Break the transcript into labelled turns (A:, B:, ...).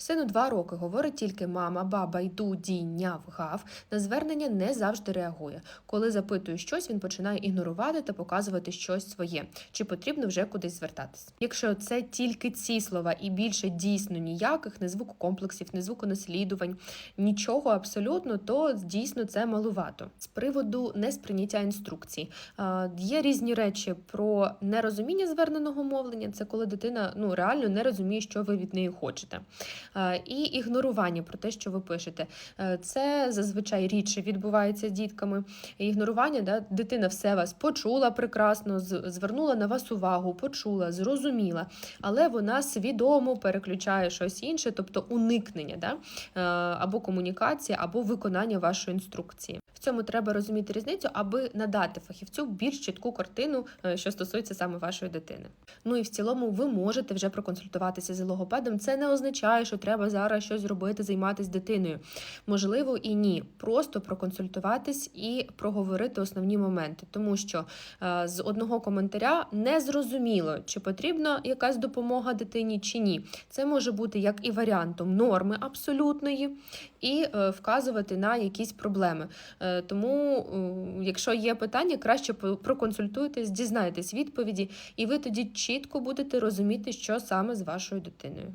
A: Сину два роки говорить тільки мама, баба, йду, дінь, няв, гав. На звернення не завжди реагує. Коли запитую щось, він починає ігнорувати та показувати щось своє. Чи потрібно вже кудись звертатись? Якщо це тільки ці слова і більше дійсно ніяких, не звукокомплексів, не звуконаслідувань, нічого абсолютно, то дійсно це малувато. З приводу несприйняття інструкцій. Є різні речі про нерозуміння зверненого мовлення. Це коли дитина ну реально не розуміє, що ви від неї хочете. Е, І ігнорування про те, що ви пишете. Е, Це зазвичай рідше відбувається з дітками. Ігнорування, да, дитина все вас почула прекрасно, звернула на вас увагу, почула, зрозуміла, але вона свідомо переключає щось інше, тобто уникнення, да, е, або комунікація, або виконання вашої інструкції. В цьому треба розуміти різницю, аби надати фахівцю більш чітку картину, що стосується саме вашої дитини. Ну і в цілому ви можете вже проконсультуватися з логопедом. Це не означає, що треба зараз щось зробити, займатися дитиною. Можливо, і ні. Просто проконсультуватись і проговорити основні моменти, тому що е, з одного коментаря не зрозуміло, чи потрібна якась допомога дитині чи ні. Це може бути як і варіантом норми абсолютної, і е, вказувати на якісь проблеми. Е, Тому, якщо є питання, краще проконсультуйтесь, дізнайтесь відповіді, і ви тоді чітко будете розуміти, що саме з вашою дитиною.